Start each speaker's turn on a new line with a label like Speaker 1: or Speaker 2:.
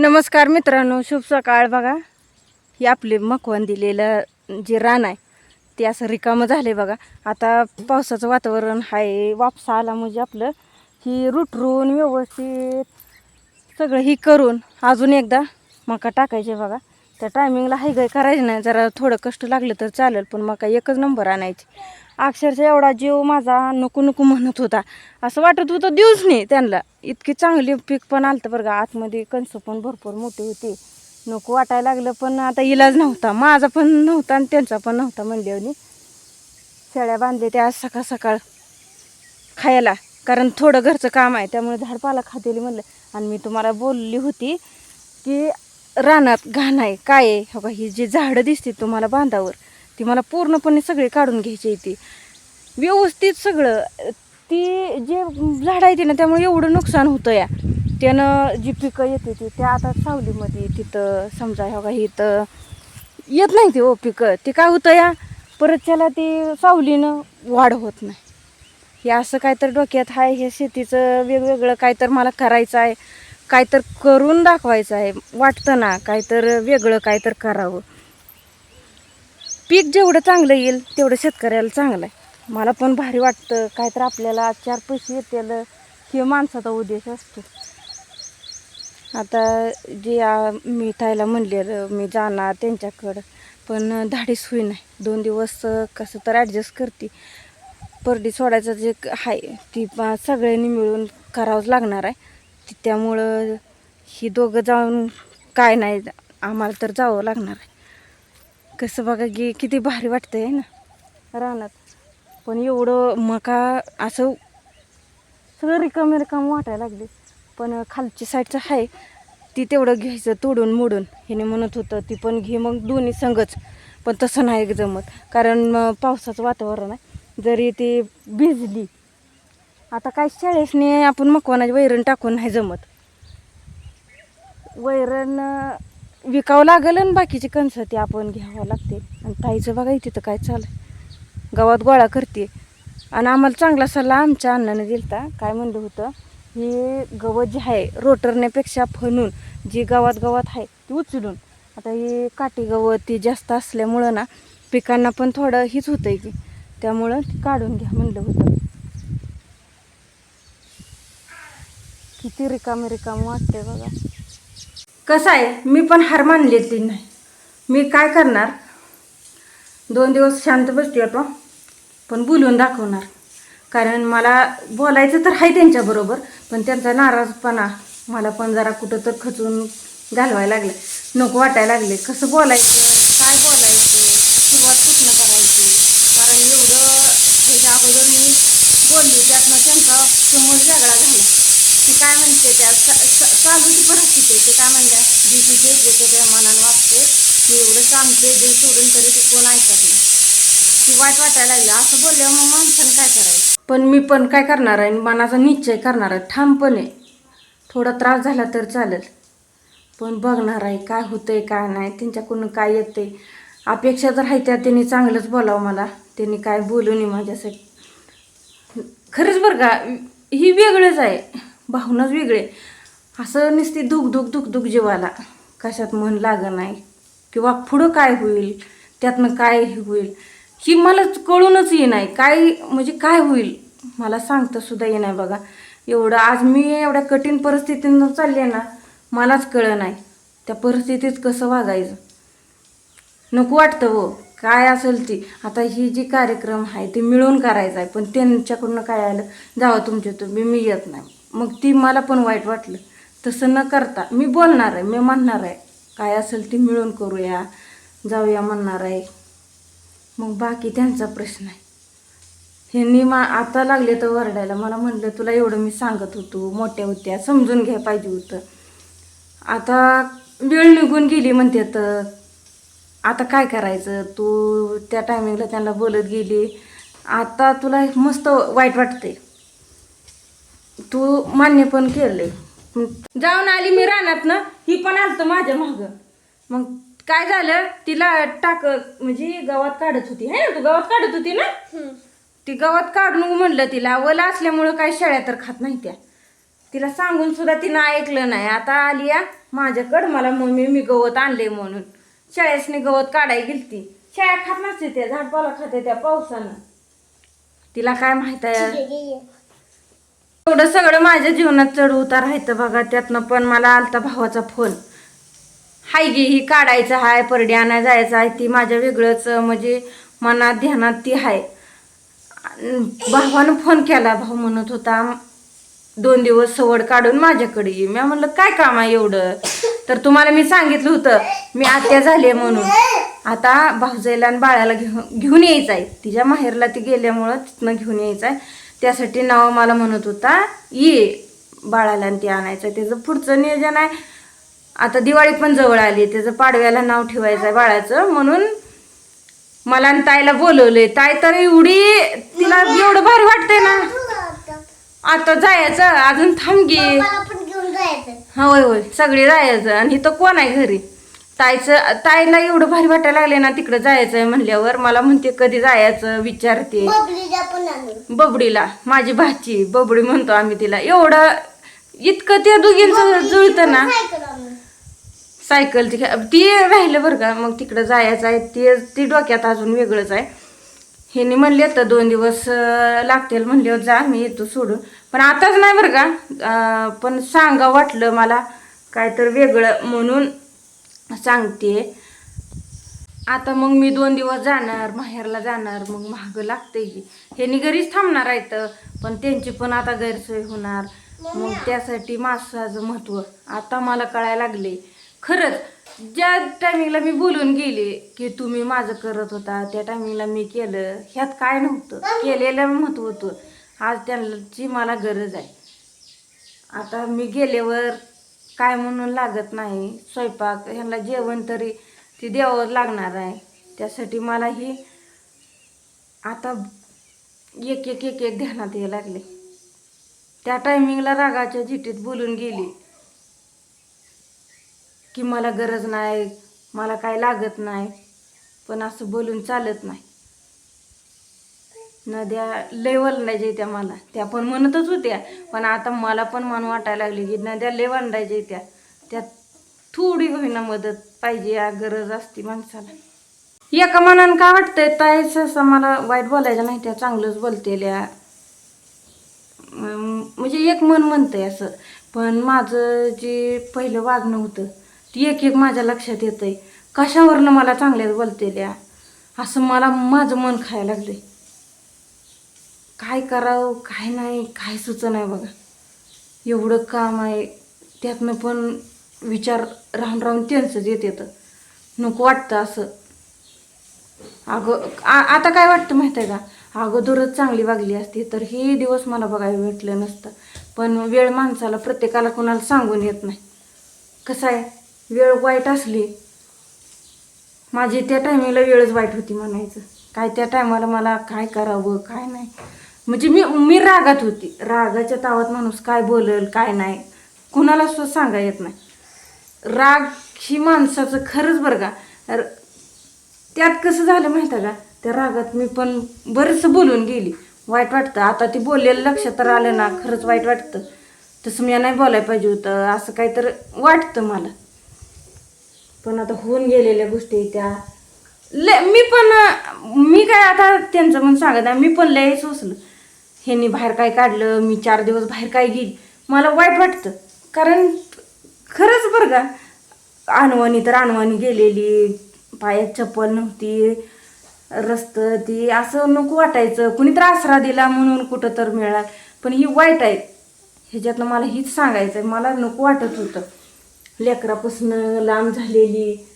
Speaker 1: नमस्कार मित्रांनो शुभ सकाळ बघा. हे आपले मकवान दिलेलं जे रान आहे ते असं रिकामं झाले बघा. आता पावसाचं वातावरण आहे वापसा आला म्हणजे आपलं ही रुटरून व्यवस्थित सगळं ही करून अजून एकदा मका टाकायचे बघा. त्या टायमिंगला हाय गाय करायचं नाही. जरा थोडं कष्ट लागलं तर चालेल पण मका एकच नंबर आणायची. अक्षरशः एवढा जीव माझा नको नको म्हणत होता. असं वाटत होतं देऊच नाही त्यांना. इतकी चांगली पीक पण आलं बरं का. आतमध्ये कणसं पण भरपूर मोठी होती. नको वाटायला लागलं पण आता इलाज नव्हता. माझा पण नव्हता आणि त्यांचा पण नव्हता म्हणल्यावर शेळ्या बांधले त्या आज सकाळ सकाळ खायला. कारण थोडं घरचं काम आहे त्यामुळे झाडपाला खातेली म्हणलं. आणि मी तुम्हाला बोलली होती की रानात घाण आहे काय आहे? हो का ही जी झाडं दिसते तुम्हाला बांधावर ती मला पूर्णपणे सगळी काढून घ्यायची ती. व्यवस्थित सगळं ती जे झाडं आहे ती ना त्यामुळे एवढं नुकसान होतं या. त्यानं जी पिकं येते ती त्या आता सावलीमध्ये तिथं समजा ह्या का इथं येत नाही ते ओ पिकं. ते काय होतं या परत त्याला ते सावलीनं वाढ होत नाही. हे असं काय तर डोक्यात आहे हे शेतीचं वेगवेगळं काय तर मला करायचं आहे. काय तर करून दाखवायचं आहे. वाटतं ना काय तर वेगळं काय तर करावं. पीक जेवढं चांगलं येईल तेवढं शेतकऱ्याला चांगलं आहे. मला पण भारी वाटतं. काय तर आपल्याला चार पैसे येतील. हे माणसाचा उद्देश असतो. आता जे मी ताईला म्हणलेलं मी जाणार त्यांच्याकडं पण धाडीच होई नाही दोन दिवस कसं तर ॲडजस्ट करते. परडी सोडायचं जे क- आहे ती सगळ्यांनी मिळून करावंच लागणार आहे. त्यामुळं ही दोघं जाऊन काय नाही आम्हाला तर जावं लागणार आहे. कसं बघा की किती भारी वाटतं आहे ना रानात. पण एवढं मका असं सगळं रिकामे रिकाम वाटायला लागली. पण खालची साईडचं आहे ती तेवढं घ्यायचं तोडून मोडून. ह्याने म्हणत होतं ती पण घे मग दोन्ही संगच. पण तसं नाही जमत. कारण पावसाचं वातावरण आहे. जरी ती भिजली आता काय शाळेसने आपण मकवानाचे वैरण टाकून नाही जमत. वैरण विकावं लागेल आणि बाकीची कणसं ती आपण घ्यावं लागते. आणि ताईचं बघा तिथं काय चालू गावात गोळा करते. आणि आम्हाला चांगला सल्ला आमच्या अण्णानं दिलता. काय म्हणलं होतं हे गवत जे आहे रोटरण्यापेक्षा फणून जी गावात गावात आहे ती उचलून. आता हे काठी गवत ती जास्त असल्यामुळं ना पिकांना पण थोडं हीच होतंय की. त्यामुळं ती काढून घ्या म्हणलं होतं. किती रिकाम रिकाम वाटते बघा. कसं आहे? मी पण हार मानलेली नाही. मी काय करणार? दोन दिवस शांत बसते होतो पण बोलून दाखवणार. कारण मला बोलायचं तर आहे त्यांच्याबरोबर पण त्यांचा नाराजपणा मला पण जरा कुठं तर खचून घालवायला लागले. नको वाटायला लागले. कसं बोलायचं काय बोलायचं सुरुवात कुठनं करायची कारण एवढं त्याच्या अगोदर मी बोलली त्यातनं त्यांचा समोर वेगळा झाला ती काय म्हणते त्या? चा- चालूची परिस्थिती ते. काय म्हणल्या जीसीचे जे त्या मनानं वागते मी एवढं सांगते जे सोडून तरी ते कोण ऐकत नाही. ती वाईट वाटायला लागलं. असं बोलल्यावर मग माणसानं काय करायचं पण मी पण काय करणार आहे? मनाचा निश्चय करणार आहे. ठामपणे थोडा त्रास झाला तर चालेल. पण बघणार आहे काय होतंय काय नाही. त्यांच्याकडून काय येतंय? अपेक्षा जर आहे त्या त्यांनी चांगलंच बोलावं मला. त्यांनी काय बोलू नये माझ्यासाठी. खरंच बरं का? ही वेगळंच आहे. भावनाच वेगळे. असं नुसती दुख दुख दुख दुख जीवाला. कशात मन लागं नाही किंवा पुढं काय होईल? त्यातनं काय हे होईल? ही मला कळूनच ये नाही काय म्हणजे काय होईल? मला सांगता सुद्धा ये नाही बघा. एवढं आज मी एवढ्या कठीण परिस्थितीनं चालले ना मलाच कळं नाही. त्या परिस्थितीत कसं वागायचं? नको वाटतं हो. काय असेल ती? आता ही जी कार्यक्रम आहे ते मिळून करायचा आहे. पण त्यांच्याकडून काय आलं? जावं तुमच्या तुम्ही मी येत नाही. मग ती मला पण वाईट वाटलं. तसं न करता मी बोलणार आहे मी म्हणणार आहे काय असेल ती मिळून करूया जाऊया म्हणणार आहे. मग बाकी त्यांचा प्रश्न आहे. ह्यांनी मा आता लागले तर वरडायला. मला म्हणलं तुला एवढं मी सांगत होतो मोठ्या होत्या समजून घ्या पाहिजे होतं. आता वेळ निघून गेली म्हणते तर. आता काय करायचं? तू त्या टायमिंगला त्यांना बोलत गेली. आता तुला एक मस्त वाईट वाटते तू मान्य पण केलंय. जाऊन आली मी रानात ना ही पण आलतं माझ्या मागं. मग काय झालं तिला टाक म्हणजे गावात काढत होती है ना? तू गावात काढत होती ना? ती गावात काढून म्हणलं तिला वला असल्यामुळं काय शेळ्या तर खात नाही त्या. तिला सांगून सुद्धा तिनं ऐकलं नाही. आता आली या माझ्याकडं मला मम्मी मी गवत आणले म्हणून. शाळेसने गवत काढाय गेलती. शाळा खात नसते त्या झाडपाला खाते त्या पावसानं. तिला काय माहीत आहे. एवढं सगळं माझ्या जीवनात चढ उतार आहे बघा त्यातनं पण मला आलता भावाचा फोन. हाय गे ही काढायचं हाय परडी आणा जायचं आहे ती माझ्या वेगळंच म्हणजे मनात ध्यानात ती आहे भावानं फोन केला भाऊ म्हणत होता दोन दिवस सवड काढून माझ्याकडे ये. मी म्हणलं काय काम आहे एवढं? तर तुम्हाला मी सांगितलं होतं मी आत्या झाली म्हणून. आता भाऊजाईला आणि बाळाला घेऊन घेऊन यायचं आहे. तिच्या माहेरला ती गेल्यामुळं तिथनं घेऊन यायचं आहे. त्यासाठी नाव मला म्हणत होता ये बाळाला ते आणायचं. त्याचं पुढचं नियोजन आहे. आता दिवाळी पण जवळ आली त्याचं पाडव्याला नाव ठेवायचं आहे बाळाचं. म्हणून मला आणि ताईला बोलवलंय. ताई तर एवढी तिला एवढं भारी वाटतंय ना. आता जायचं. अजून थांब गे
Speaker 2: मला पण घेऊन जायचं
Speaker 1: हा होय होय. सगळे जायचं. आणि इथं कोण आहे घरी? ताईचं ताईला एवढं भारी वाटायला लागले ना तिकडं जायचं आहे म्हणल्यावर मला म्हणते कधी जायचं? विचारते. बबडीला. माझी भाची बबडी म्हणतो आम्ही तिला. एवढं इतकं त्या दोघींचं जुळतं ना.
Speaker 2: सायकल
Speaker 1: खे- ती राहिलं बरं का मग तिकडं जायचं आहे. ते ती डोक्यात अजून वेगळंच आहे. ह्यांनी म्हणले तर दोन दिवस लागतील. म्हणल्यावर जा मी येतो सोडून. पण आताच नाही बरं का पण सांगा वाटलं मला काय तर वेगळं म्हणून. सांगते. आता मग मी दोन दिवस जाणार माहेरला जाणार मग महाग लागते की ह्यांनी घरीच थांबणार आहेत पण त्यांची पण आता गैरसोय होणार. मग त्यासाठी मासाचं महत्त्व आता मला कळायला लागले खरंच ज्या टायमिंगला मी बोलून गेले की तुम्ही माझं करत होता त्या टायमिंगला मी केलं ह्यात काय नव्हतं. केलेलं महत्त्व होतं. आज त्यांची मला गरज आहे. आता मी गेल्यावर काय म्हणून लागत नाही. स्वयंपाक ह्यांना जेवण तरी ती द्यावं लागणार आहे. त्यासाठी मला ही आता एक एक एक एक ध्यानात यायला लागले. त्या टायमिंगला रागाच्या झिटीत बोलून गेली. की मला गरज नाही मला काय लागत नाही. पण असं बोलून चालत नाही. नद्या लय वलंडायच्या त्या मला. त्या पण म्हणतच होत्या पण आता मला पण मन वाटायला लागली की नद्या लय वलंडायच्या त्या. त्यात थोडी होईना मदत पाहिजे या गरज असती माणसाला. एका मनानं काय वाटतंय ताई सहसा मला वाईट बोलायचं नाही त्या चांगलंच बोलतेल्या म्हणजे एक मन म्हणतंय असं. पण माझं जे पहिलं वागणं होतं ते एक एक माझ्या लक्षात येतंय. कशावरनं मला चांगल्याच बोलतेल्या असं मला माझं मन खायला लागले काय करावं काय नाही काय सुचं नाही बघा. एवढं काम आहे त्यातनं पण विचार राहून राहून त्यांचंच येत येतं. नको वाटतं असं. अगं आ- आता काय वाटतं माहीत आहे का? अगोदरच चांगली वागली असती तर हे दिवस मला बघायला भेटलं नसतं. पण वेळ माणसाला प्रत्येकाला कोणाला सांगून येत नाही. कसं आहे? वेळ वाईट असली माझी त्या टायमिंगला वेळच वाईट होती म्हणायचं. काय त्या टायमाला मला काय करावं काय नाही. म्हणजे मी मी रागात होती. रागाच्या तावात माणूस काय बोलेल काय नाही. कुणाला सुद्धा सांगा येत नाही. राग ही माणसाचं खरंच बरं का. र- त्यात कसं झालं माहिती का? त्या रागात मी पण बरंचसं बोलून गेली. वाईट वाटतं. आता ती बोललेलं लक्षात तर आलं ना. खरंच वाईट वाटतं. तसं मी नाही बोलायला पाहिजे होतं. असं काही तर वाटतं मला. पण आता होऊन गेलेल्या गोष्टी त्या. ले मी पण मी काय आता त्यांचं म्हणून सांगत आहे मी पण लय सोसलं ह्यांनी बाहेर काय काढलं? मी चार दिवस बाहेर काय गेली? मला वाईट वाटतं. कारण खरंच बरं का अनवाणी तर अनवाणी गेलेली पायात चप्पल नव्हती रस्त ती असं नको वाटायचं. कुणी तर आसरा दिला म्हणून कुठं तर मिळाला. पण ही वाईट आहे. ह्याच्यातनं मला हीच सांगायचं आहे मला नको वाटत होतं. लेकरापासून लांब झालेली